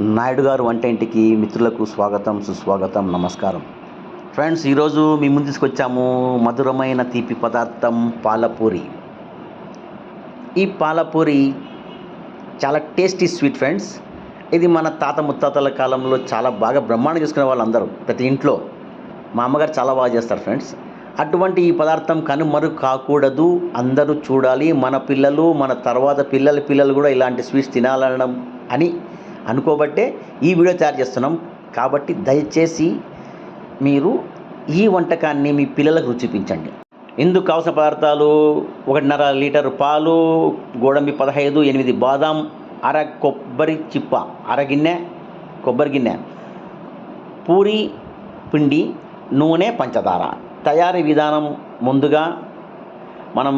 నాయుడు గారు వంటింటికి మిత్రులకు స్వాగతం సుస్వాగతం నమస్కారం. ఫ్రెండ్స్ ఈరోజు మీ ముందు తీసుకొచ్చాము మధురమైన తీపి పదార్థం పాలపూరి. ఈ పాలపూరి చాలా టేస్టీ స్వీట్ ఫ్రెండ్స్. ఇది మన తాత ముత్తాతల కాలంలో చాలా బాగా బ్రహ్మాండం చేసుకునే వాళ్ళు అందరూ ప్రతి ఇంట్లో. మా అమ్మగారు చాలా బాగా చేస్తారు ఫ్రెండ్స్. అటువంటి ఈ పదార్థం కనుమరు కాకూడదు. అందరూ చూడాలి. మన పిల్లలు మన తర్వాత పిల్లల పిల్లలు కూడా ఇలాంటి స్వీట్స్ తినాలనడం అని అనుకోబట్టే ఈ వీడియో తయారు చేస్తున్నాం. కాబట్టి దయచేసి మీరు ఈ వంటకాన్ని మీ పిల్లలకు రుచిపించండి ఇందుకు కావలసిన పదార్థాలు? ఒకటిన్నర లీటర్ పాలు గోడంబి పదహైదు ఎనిమిది బాదాం అర కొబ్బరి చిప్ప అర గిన్నె కొబ్బరి గిన్నె పూరి పిండి నూనె పంచదార. తయారీ విధానం ముందుగా మనం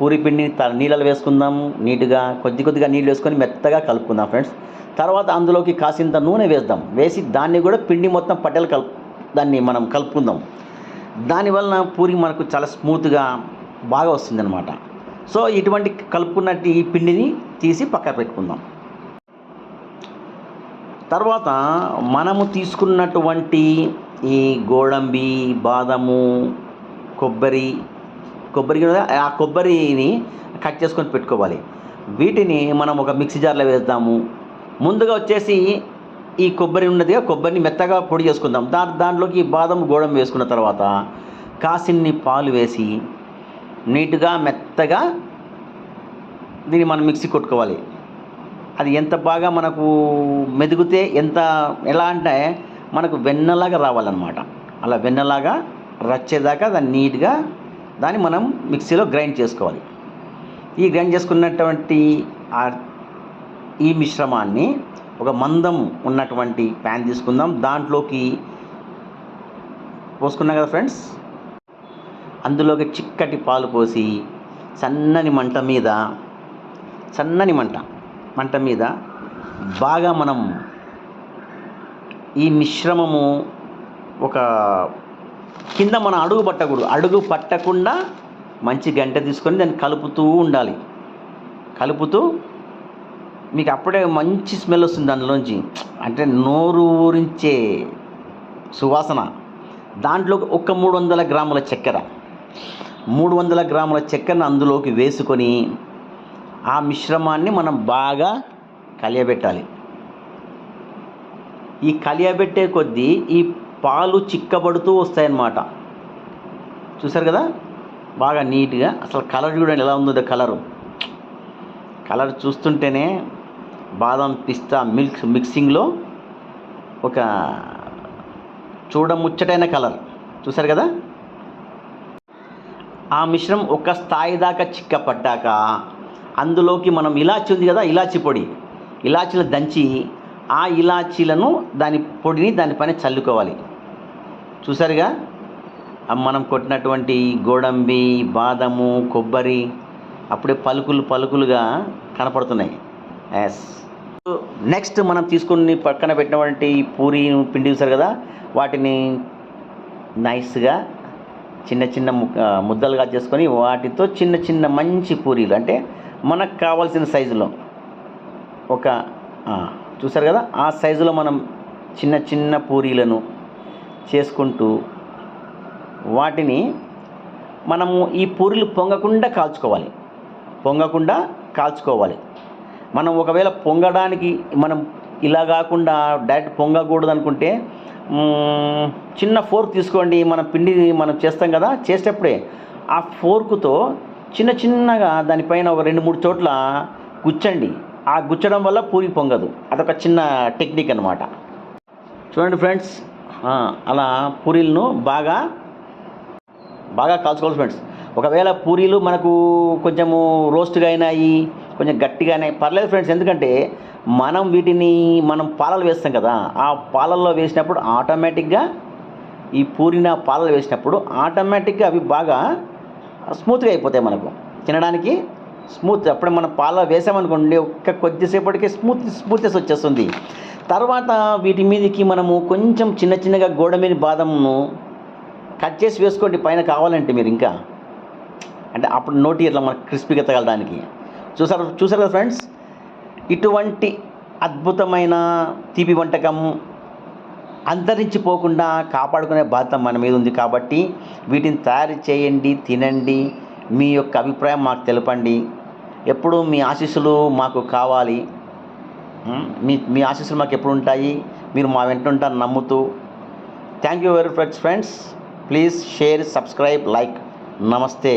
పూరి పిండిని త నీళ్ళలో వేసుకుందాం నీట్గా కొద్ది కొద్దిగా నీళ్ళు వేసుకొని మెత్తగా కలుపుకుందాం ఫ్రెండ్స్. తర్వాత అందులోకి కాసింత నూనె వేద్దాం. వేసి దాన్ని కూడా పిండి మొత్తం పట్టెలు కలుపు దాన్ని మనం కలుపుకుందాం. దానివలన పూరి మనకు చాలా స్మూత్గా బాగా వస్తుందన్నమాట. సో ఇటువంటి కలుపుకున్నట్టు ఈ పిండిని తీసి పక్కన పెట్టుకుందాం. తర్వాత మనము తీసుకున్నటువంటి ఈ గోడంబి బాదము కొబ్బరి కొబ్బరి గిన్నె ఆ కొబ్బరిని కట్ చేసుకొని పెట్టుకోవాలి. వీటిని మనం ఒక మిక్సీ జార్లో వేద్దాము. ముందుగా వచ్చేసి ఈ కొబ్బరి ఉన్నదిగా కొబ్బరిని మెత్తగా పొడి చేసుకుందాం. దా దాంట్లోకి బాదం గోడం వేసుకున్న తర్వాత కాసిన్ని పాలు వేసి నీట్గా మెత్తగా దీన్ని మనం మిక్సీ కొట్టుకోవాలి. అది ఎంత బాగా మనకు మెదిగితే ఎంత ఎలా అంటే మనకు వెన్నలాగా రావాలన్నమాట. అలా వెన్నలాగా రచ్చేదాకా దాన్ని నీట్గా దాన్ని మనం మిక్సీలో గ్రైండ్ చేసుకోవాలి. ఈ గ్రైండ్ చేసుకున్నటువంటి ఈ మిశ్రమాన్ని ఒక మందం ఉన్నటువంటి ప్యాన్ తీసుకుందాం. దాంట్లోకి పోసుకున్నాం కదా ఫ్రెండ్స్? అందులోకి చిక్కటి పాలు పోసి సన్నని మంట మీద సన్నని మంట మంట మీద బాగా మనం ఈ మిశ్రమము ఒక కింద మనం అడుగు పట్టకూడదు. అడుగు పట్టకుండా మంచి గంట తీసుకొని దాన్ని కలుపుతూ ఉండాలి. కలుపుతూ మీకు అప్పుడే మంచి స్మెల్ వస్తుంది దానిలోంచి. అంటే నోరు ఊరించే సువాసన. దాంట్లో ఒక మూడు వందల గ్రాముల చక్కెర. మూడు వందల గ్రాముల చక్కెరను అందులోకి వేసుకొని ఆ మిశ్రమాన్ని మనం బాగా కలియబెట్టాలి. ఈ కలియబెట్టే కొద్దీ ఈ పాలు చిక్కబడుతూ వస్తాయన్నమాట. చూసారు కదా? బాగా నీట్గా. అసలు కలర్ చూడండి ఎలా ఉందో కలరు. కలర్ చూస్తుంటేనే బాదం పిస్తా మిల్క్ మిక్సింగ్లో ఒక చూడముచ్చటైన కలర్. చూసారు కదా? ఆ మిశ్రమం ఒక స్థాయి దాకా చిక్కపడ్డాక అందులోకి మనం ఇలాచి ఉంది కదా ఇలాచి పొడి. ఇలాచీలు దంచి ఆ ఇలాచీలను దాని పొడిని దానిపైన చల్లుకోవాలి. చూసారుగా? మనం కొట్టినటువంటి గోడంబి బాదము కొబ్బరి అప్పుడే పలుకులు పలుకులుగా కనపడుతున్నాయి. ఎస్ నెక్స్ట్ మనం తీసుకుని పక్కన పెట్టినటువంటి పూరి పిండి చూసారు కదా? వాటిని నైస్గా చిన్న చిన్న ముక్క ముద్దలుగా చేసుకొని వాటితో చిన్న చిన్న మంచి పూరీలు. అంటే మనకు కావాల్సిన సైజులో ఒక చూసారు కదా? ఆ సైజులో మనం చిన్న చిన్న పూరీలను చేసుకుంటూ వాటిని మనము ఈ పూరీలు పొంగకుండా కాల్చుకోవాలి. పొంగకుండా కాల్చుకోవాలి. మనం ఒకవేళ పొంగడానికి మనం ఇలా కాకుండా డైరెక్ట్ పొంగకూడదు అనుకుంటే చిన్న ఫోర్క్ తీసుకోండి. మనం పిండి మనం చేస్తాం కదా చేసేటప్పుడే ఆ ఫోర్కుతో చిన్న చిన్నగా దానిపైన ఒక రెండు మూడు చోట్ల గుచ్చండి. ఆ గుచ్చడం వల్ల పూరి పొంగదు. అదొక చిన్న టెక్నిక్ అనమాట చూడండి ఫ్రెండ్స్ అలా పూరీలను బాగా బాగా కాల్చుకోవాలి ఫ్రెండ్స్ ఒకవేళ పూరీలు మనకు కొంచెము రోస్ట్గా అయినాయి కొంచెం గట్టిగా అయినాయి పర్లేదు ఫ్రెండ్స్ ఎందుకంటే మనం వీటిని మనం పాలలు వేస్తాం కదా ఆ పాలల్లో వేసినప్పుడు ఆటోమేటిక్గా ఈ పూరిన పాలలు వేసినప్పుడు ఆటోమేటిక్గా అవి బాగా స్మూత్గా అయిపోతాయి మనకు. తినడానికి స్మూత్ అప్పుడే మనం పాలలో వేసామనుకోండి ఒక్క కొద్దిసేపటికి స్మూత్ స్మూత్నెస్ వచ్చేస్తుంది. తర్వాత వీటి మీదకి మనము కొంచెం చిన్న చిన్నగా గోడ మీద బాదంను కట్ చేసి వేసుకోండి పైన కావాలంటే మీరు ఇంకా. అంటే అప్పుడు నోటి ఇట్లా మనకు క్రిస్పీగా తగలడానికి. చూసారు చూసారు కదా ఫ్రెండ్స్? ఇటువంటి అద్భుతమైన తీపి వంటకం అంతరించిపోకుండా కాపాడుకునే బాధ్యత మన మీద ఉంది కాబట్టి వీటిని తయారు చేయండి తినండి. మీ యొక్క అభిప్రాయం మాకు తెలపండి. ఎప్పుడు మీ ఆశీస్సులు మాకు కావాలి. మీ మీ ఆశీస్సులు మాకు ఎప్పుడు ఉంటాయి? మీరు మా వెంట ఉంటారు నమ్ముతూ. Thank you very much friends please share subscribe like నమస్తే